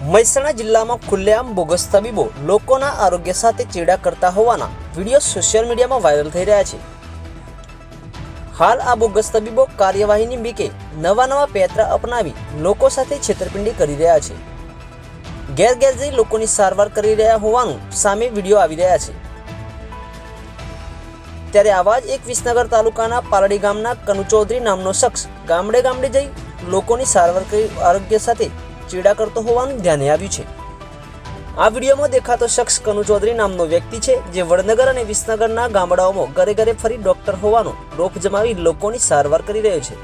મહેસાણા જિલ્લામાં ખુલ્લેઆમ બોગસ તબીબો લોકોના આરોગ્ય સાથે ચેડા કરતા હોવાના વીડિયો સોશિયલ મીડિયામાં વાયરલ થઈ રહ્યા છે. હાલ આ બોગસ તબીબો કાર્યવાહીની બીકે નવા નવા પેત્રા અપનાવી લોકો સાથે છેતરપિંડી કરી રહ્યા છે. ઘેર ઘેર જઈ લોકોની સારવાર કરી રહ્યા હોવાનું સામે વીડિયો આવી રહ્યા છે. ત્યારે આવા જ એક વિસનગર તાલુકાના પાલડી ગામના કનુ ચૌધરી નામનો શખ્સ ગામડે ગામડે જઈ લોકોની સારવાર કરી આરોગ્ય સાથે ચેડા કરતો હોવાનું ધ્યાને આવ્યું છે. આ વિડીયોમાં દેખાતો શખ્સ કનુ ચૌધરી નામનો વ્યક્તિ છે, જે વડનગર અને વિસનગરના ગામડાઓમાં ઘરે ઘરે ફરી ડોક્ટર હોવાનો રોપ જમાવી લોકોની સારવાર કરી રહ્યો છે.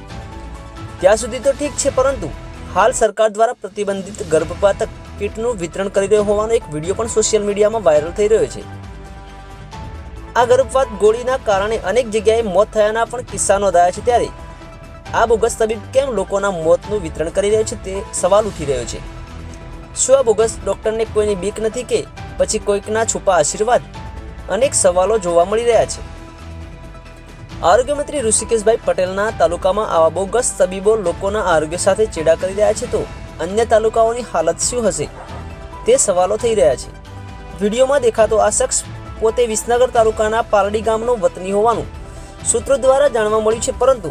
ત્યાં સુધી તો ઠીક છે, પરંતુ હાલ સરકાર દ્વારા પ્રતિબંધિત ગર્ભપાતક કીટનું વિતરણ કરી રહ્યો હોવાનો એક વીડિયો પણ સોશિયલ મીડિયામાં વાયરલ થઈ રહ્યો છે. આ ગર્ભપાત ગોળીના કારણે અનેક જગ્યાએ મોત થયાના પણ કિસ્સા નોંધાયા છે ત્યારે આ બોગસ તબીબ કેમ લોકોના મોતનું વિતરણ કરી રહ્યો છે તે સવાલ ઉઠી રહ્યો છે. શું આ બોગસ ડૉક્ટરને કોઈની બીક નથી કે પછી કોઈકના છુપા આશીર્વાદ? અનેક સવાલો જોવા મળી રહ્યા છે. આરોગ્ય મંત્રી ઋષિકેશભાઈ પટેલના તાલુકામાં આવા બોગસ તબીબો લોકોના આરોગ્ય સાથે ચેડા કરી રહ્યા છે તો અન્ય તાલુકાઓની હાલત શું હશે? તે સવાલો થઈ રહ્યા છે. વિડીયોમાં દેખાતો આ શખ્સ પોતે વિસનગર તાલુકાના પાલડી ગામનો વતની હોવાનું સૂત્રો દ્વારા જાણવા મળ્યું છે, પરંતુ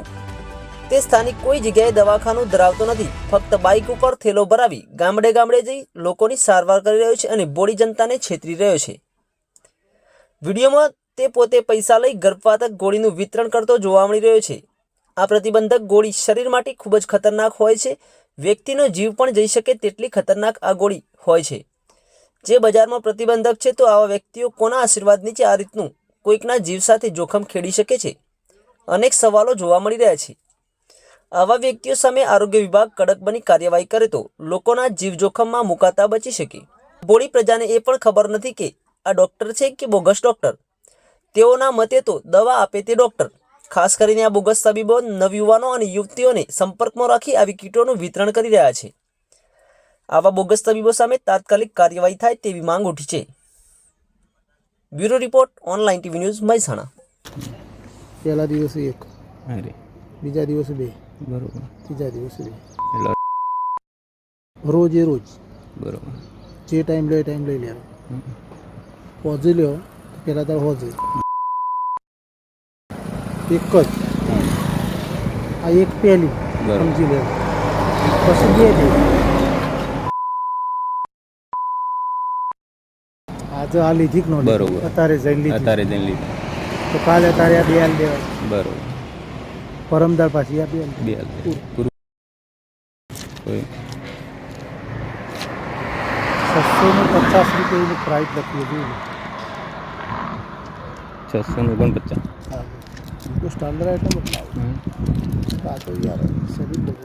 તે સ્થાનિક કોઈ જગ્યાએ દવાખાનું ધરાવતો નથી. ફક્ત બાઇક ઉપર થેલો ભરાવી ગામડે ગામડે જઈ લોકોની સારવાર કરી રહ્યો છે અને બોડી જનતાને છેતરી રહ્યો છે. વિડીયોમાં તે પોતે પૈસા લઈ ગર્ભપાતક ગોળીનું વિતરણ કરતો જોવા મળી રહ્યો છે. આ પ્રતિબંધક ગોળી શરીર માટે ખૂબ જ ખતરનાક હોય છે. વ્યક્તિનો જીવ પણ જઈ શકે તેટલી ખતરનાક આ ગોળી હોય છે. જે બજારમાં પ્રતિબંધક છે તો આવા વ્યક્તિઓ કોના આશીર્વાદ નીચે આ રીતનું કોઈકના જીવ સાથે જોખમ ખેડી શકે છે? અનેક સવાલો જોવા મળી રહ્યા છે. આવા વ્યક્તિઓ સામે આરોગ્ય વિભાગ કડક બની કાર્યવાહી કરે તો લોકોના જીવ જોખમમાં મુકાતા બચી શકે. બોડી પ્રજાને એ પણ ખબર નથી કે આ ડૉક્ટર છે કે બોગસ ડૉક્ટર? તેઓના મતે તો દવા આપે તે ડૉક્ટર. ખાસ કરીને આ બોગસ તબીબો નવયુવાનો અને યુવતીઓને સંપર્કમાં રાખી આવી કીટોનું વિતરણ કરી રહ્યા છે. આવા બોગસ તબીબો સામે તાત્કાલિક કાર્યવાહી થાય તેવી માંગ ઉઠી છે. Bureau report online TV news Mahesana. પહેલા દિવસે એક બીજા દિવસે બે. બરોબર. ત્રીજા દિવસે. એટલે રોજ એ રોજ. બરોબર. જે ટાઈમ લે ટાઈમ લઈ લેવાનો. હોજી લ્યો પહેલાં તાર હોજી. એક જ. આ એક પહેલી. સમજી લે. પછી બે આજે આ લીધી કે નો બરોબર. અત્યારે જઈને લીધી. અત્યારે જઈને લીધી. તો કાલે તારે આ બે હાલ દેવાય બરોબર. પરમદાર પાછી આ બે હાલ બે હાલ દે. પૂરું કોઈ છસો ને પચાસ રૂપિયાની પ્રાઇસ લખી હતી છસો ને ઓગણપચાસ હા તો સ્ટાન્ડર્ડ આઈટમ જ લાવો આ તો યાર શરીર બગડે.